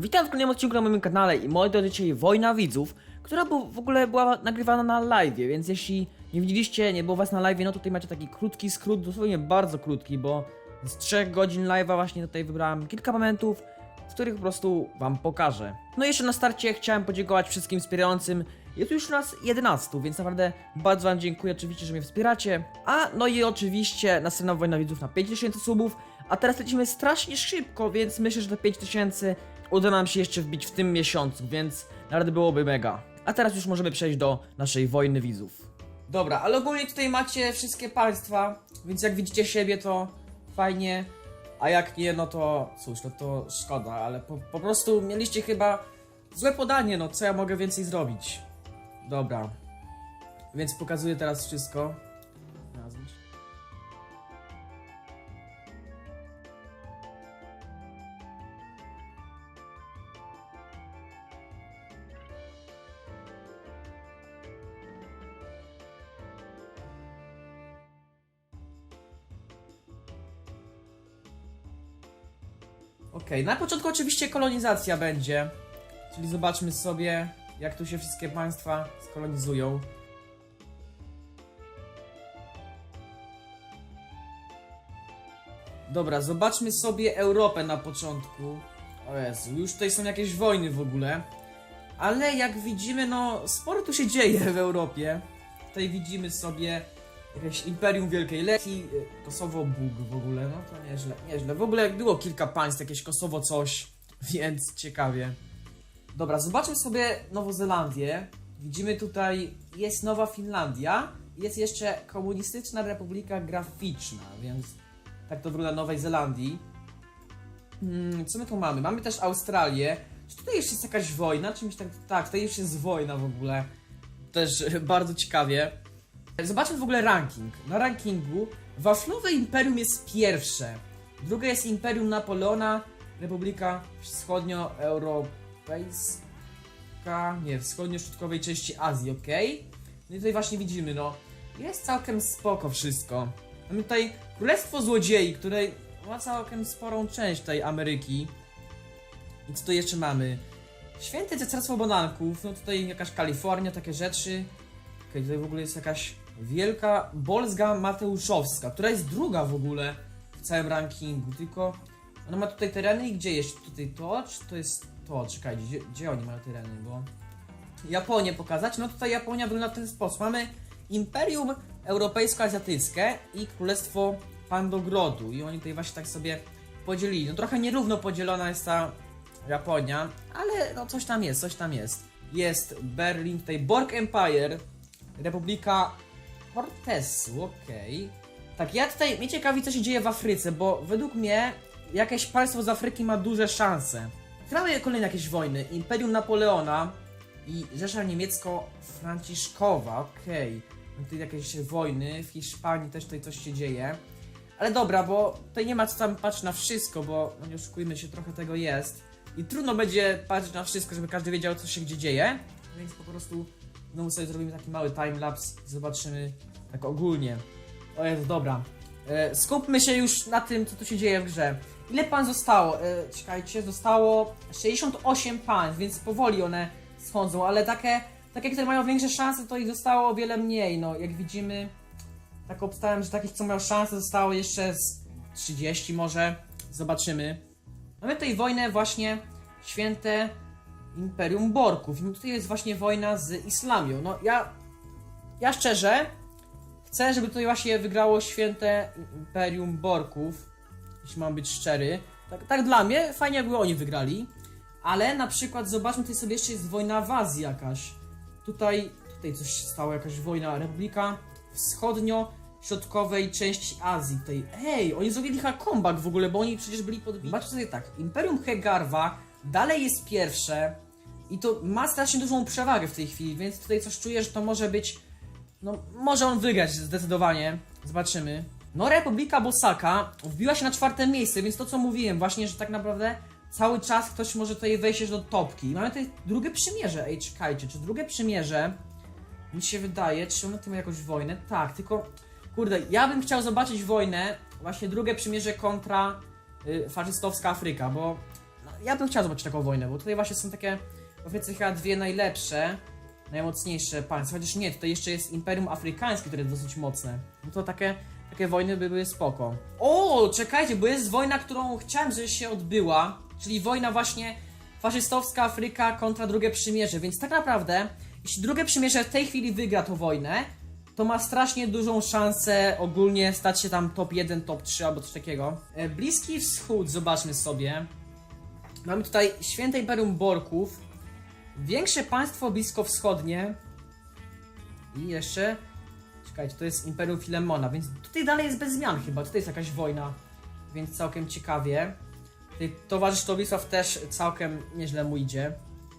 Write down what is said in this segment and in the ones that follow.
Witam w kolejnym odcinku na moim kanale i moi drodzy, dzisiaj Wojna Widzów, która w ogóle była nagrywana na live, więc jeśli nie widzieliście, nie było was na live, no tutaj macie taki krótki skrót, dosłownie bardzo krótki, bo z 3 godzin live'a właśnie tutaj wybrałem kilka momentów, w których po prostu wam pokażę. No i jeszcze na starcie chciałem podziękować wszystkim wspierającym. Jest już nas 11, więc naprawdę bardzo wam dziękuję oczywiście, że mnie wspieracie. A no i oczywiście następna wojna widzów na 5000 subów, a teraz lecimy strasznie szybko, więc myślę, że do 5000 uda nam się jeszcze wbić w tym miesiącu, więc naprawdę byłoby mega. A teraz już możemy przejść do naszej wojny widzów. Dobra, ale ogólnie tutaj macie wszystkie państwa, więc jak widzicie siebie to fajnie, a jak nie, no to cóż, no to szkoda, ale po, po prostu mieliście chyba złe podanie, no co ja mogę więcej zrobić? Dobra, więc pokazuję teraz wszystko. Okej, na początku oczywiście kolonizacja będzie. Czyli zobaczmy sobie, jak tu się wszystkie państwa skolonizują. Dobra, zobaczmy sobie Europę na początku. O Jezu, już tutaj są jakieś wojny w ogóle. Ale jak widzimy, no sporo tu się dzieje w Europie. Tutaj widzimy sobie jakieś Imperium Wielkiej Leki, y, Kosowo Bóg w ogóle, no to nieźle, nieźle. W ogóle było kilka państw, jakieś Kosowo coś, więc ciekawie. Dobra, zobaczmy sobie Nową Zelandię. Widzimy tutaj, jest Nowa Finlandia, jest jeszcze Komunistyczna Republika Graficzna, więc tak to wygląda Nowej Zelandii. Hmm, co my tu mamy? Mamy też Australię. Czy tutaj jeszcze jest jakaś wojna? Czymś tak, tak, tutaj już jest wojna w ogóle. Też bardzo ciekawie. Zobaczmy w ogóle ranking. Na rankingu Waflowe Imperium jest pierwsze. Drugie jest Imperium Napoleona, Republika Wschodnioeuropejska, nie, wschodnio-środkowej części Azji, ok? No i tutaj właśnie widzimy, no, jest całkiem spoko wszystko. Mamy tutaj Królestwo Złodziei, które ma całkiem sporą część tej Ameryki. I co tu jeszcze mamy? Święte Cesarstwo Bonanków, no tutaj jakaś Kalifornia, takie rzeczy. Tutaj w ogóle jest jakaś wielka Bolzga Mateuszowska, która jest druga w ogóle w całym rankingu, tylko ona ma tutaj tereny i gdzie jest tutaj to, czy to jest to? Czekajcie, gdzie, gdzie oni mają tereny, bo... Japonię pokazać, no tutaj Japonia wygląda w ten sposób. Mamy Imperium Europejsko-Azjatyckie i Królestwo Pandogrodu i oni tutaj właśnie tak sobie podzielili. No trochę nierówno podzielona jest ta Japonia, ale no coś tam jest, coś tam jest. Jest Berlin, tutaj Borg Empire, Republika Hortesu, okej. Tak, ja tutaj, mnie ciekawi co się dzieje w Afryce, bo według mnie jakieś państwo z Afryki ma duże szanse. Mamy kolejne jakieś wojny. Imperium Napoleona i Rzesza Niemiecko-Franciszkowa, okej. Mamy Tutaj jakieś wojny, w Hiszpanii też tutaj coś się dzieje. Ale dobra, bo tutaj nie ma co tam patrzeć na wszystko, bo no nie oszukujmy się, trochę tego jest. I trudno będzie patrzeć na wszystko, żeby każdy wiedział, co się gdzie dzieje. Więc po prostu znowu sobie zrobimy taki mały timelapse i zobaczymy tak ogólnie. O jest dobra. E, skupmy się już na tym, co tu się dzieje w grze. Ile pan zostało? E, czekajcie, zostało 68 państw, więc powoli one schodzą, ale takie, takie, które mają większe szanse, to ich zostało o wiele mniej. No, jak widzimy, tak obstałem, że takich, co mają szansę, zostało jeszcze z 30 może. Zobaczymy. Mamy tutaj wojnę właśnie święte Imperium Borków. I tutaj jest właśnie wojna z Islamią. No ja, ja szczerze chcę, żeby tutaj właśnie wygrało święte Imperium Borków. Jeśli mam być szczery. Tak, tak dla mnie, fajnie jakby oni wygrali. Ale na przykład zobaczmy, tutaj sobie jeszcze jest wojna w Azji jakaś. Tutaj, tutaj coś stało, jakaś wojna. Republika Wschodnio-Środkowej części Azji. Tutaj, ej, oni zrobili chyba comeback w ogóle, bo oni przecież byli podbiti. Zobaczcie sobie tak, Imperium Hegarwa dalej jest pierwsze. I to ma strasznie dużą przewagę w tej chwili, więc tutaj coś czuję, że to może być. No, może on wygrać zdecydowanie. Zobaczymy. No, Republika Bosaka wbiła się na czwarte miejsce, więc to co mówiłem, właśnie, że tak naprawdę cały czas ktoś może tutaj wejść do topki. I mamy tutaj drugie przymierze. Ej, czekajcie, czy drugie przymierze mi się wydaje, czy one tu mają jakąś wojnę? Tak, tylko kurde, ja bym chciał zobaczyć wojnę, właśnie drugie przymierze kontra y, faszystowska Afryka, bo no, ja bym chciał zobaczyć taką wojnę, bo tutaj właśnie są takie, powiedzmy chyba dwie najlepsze, najmocniejsze państwa, chociaż nie, tutaj jeszcze jest Imperium Afrykańskie, które jest dosyć mocne. No to takie, takie wojny by były spoko. O, czekajcie, bo jest wojna, którą chciałem, żeby się odbyła, czyli wojna właśnie faszystowska Afryka kontra drugie przymierze, więc tak naprawdę, jeśli drugie przymierze w tej chwili wygra tą wojnę, to ma strasznie dużą szansę ogólnie stać się tam top 1, top 3 albo coś takiego. E, Bliski Wschód, zobaczmy sobie. Mamy tutaj Święte Imperium Borków, większe państwo bliskowschodnie i jeszcze, czekajcie, to jest Imperium Filemona, więc tutaj dalej jest bez zmian chyba, tutaj jest jakaś wojna, więc całkiem ciekawie. Tutaj towarzysz Tobisław też całkiem nieźle mu idzie.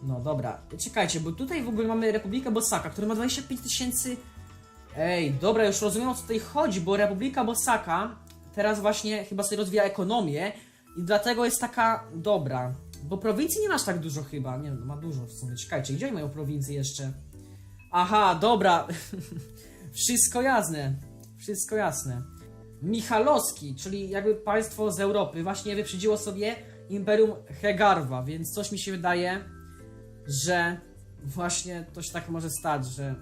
No dobra, czekajcie, bo tutaj w ogóle mamy Republikę Bosaka, która ma 25 tysięcy Ej, dobra, już rozumiem o co tutaj chodzi, bo Republika Bosaka teraz właśnie chyba sobie rozwija ekonomię i dlatego jest taka dobra. Bo prowincji nie masz tak dużo chyba. Nie no, ma dużo w sumie. Czekajcie, gdzie oni mają prowincje jeszcze? Aha, dobra. Wszystko jasne. Wszystko jasne. Michalowski, czyli jakby państwo z Europy, właśnie wyprzedziło sobie Imperium Hegarwa, więc coś mi się wydaje, że właśnie to się tak może stać, że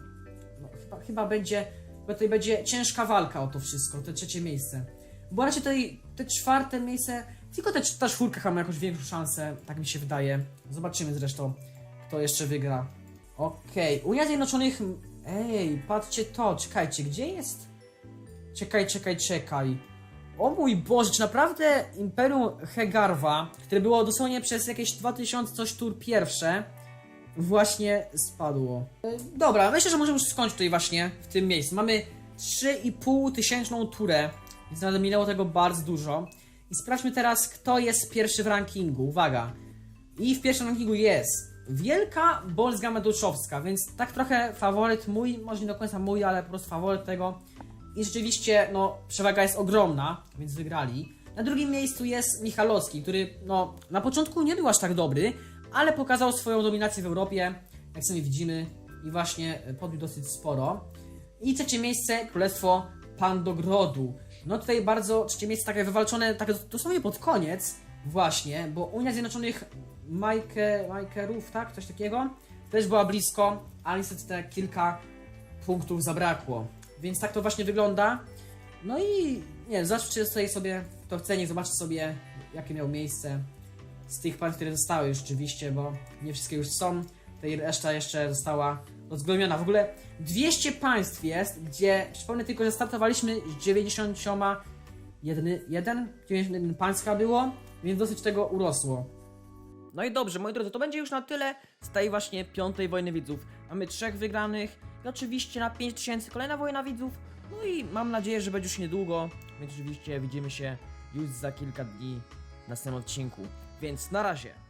no, chyba, chyba będzie, bo tutaj będzie ciężka walka o to wszystko, te trzecie miejsce. Bo raczej tutaj te czwarte miejsce, tylko te, ta czwórka chyba ma jakąś większą szansę, tak mi się wydaje. Zobaczymy zresztą, kto jeszcze wygra. Okej, Unia Zjednoczonych, ej, patrzcie to, czekajcie, gdzie jest? Czekaj, czekaj, czekaj. O mój Boże, czy naprawdę Imperium Hegarwa, które było dosłownie przez jakieś 2000 coś tur pierwsze, właśnie spadło. E, Dobra, myślę, że możemy już skończyć tutaj właśnie w tym miejscu. Mamy 3,5 tysięczną turę, więc naprawdę minęło tego bardzo dużo. I sprawdźmy teraz, kto jest pierwszy w rankingu. Uwaga. I w pierwszym rankingu jest Wielka Bolzga Meduszowska, więc tak trochę faworyt mój, może nie do końca mój, ale po prostu faworyt tego. I rzeczywiście, no, przewaga jest ogromna, więc wygrali. Na drugim miejscu jest Michalowski, który, no, na początku nie był aż tak dobry, ale pokazał swoją dominację w Europie, jak sami widzimy, i właśnie podbił dosyć sporo. I trzecie miejsce, Królestwo Pandogrodu. No tutaj bardzo, trzecie miejsce takie wywalczone, tak dosłownie pod koniec, właśnie, bo Unia Zjednoczonych Majke, Majkerów, tak, coś takiego, też była blisko, ale niestety te kilka punktów zabrakło. Więc tak to właśnie wygląda. No i nie zobaczcie sobie, kto chce, niech zobaczy sobie, jakie miał miejsce z tych państw, które zostały rzeczywiście, bo nie wszystkie już są. Tutaj reszta jeszcze została rozgromiona. W ogóle 200 państw jest, gdzie przypomnę tylko, że startowaliśmy z 91, jeden, jeden, 91 państwa było, więc dosyć tego urosło. No i dobrze, moi drodzy, to będzie już na tyle z tej właśnie piątej wojny widzów. Mamy trzech wygranych i oczywiście na 5000 kolejna wojna widzów. No i mam nadzieję, że będzie już niedługo, więc oczywiście widzimy się już za kilka dni w następnym odcinku. Więc na razie.